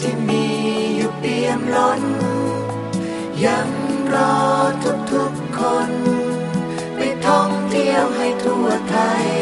ที่มีอยู่เปี่ยมล้น ยังรอทุกๆคน ไปท่องเที่ยวให้ทั่วไทย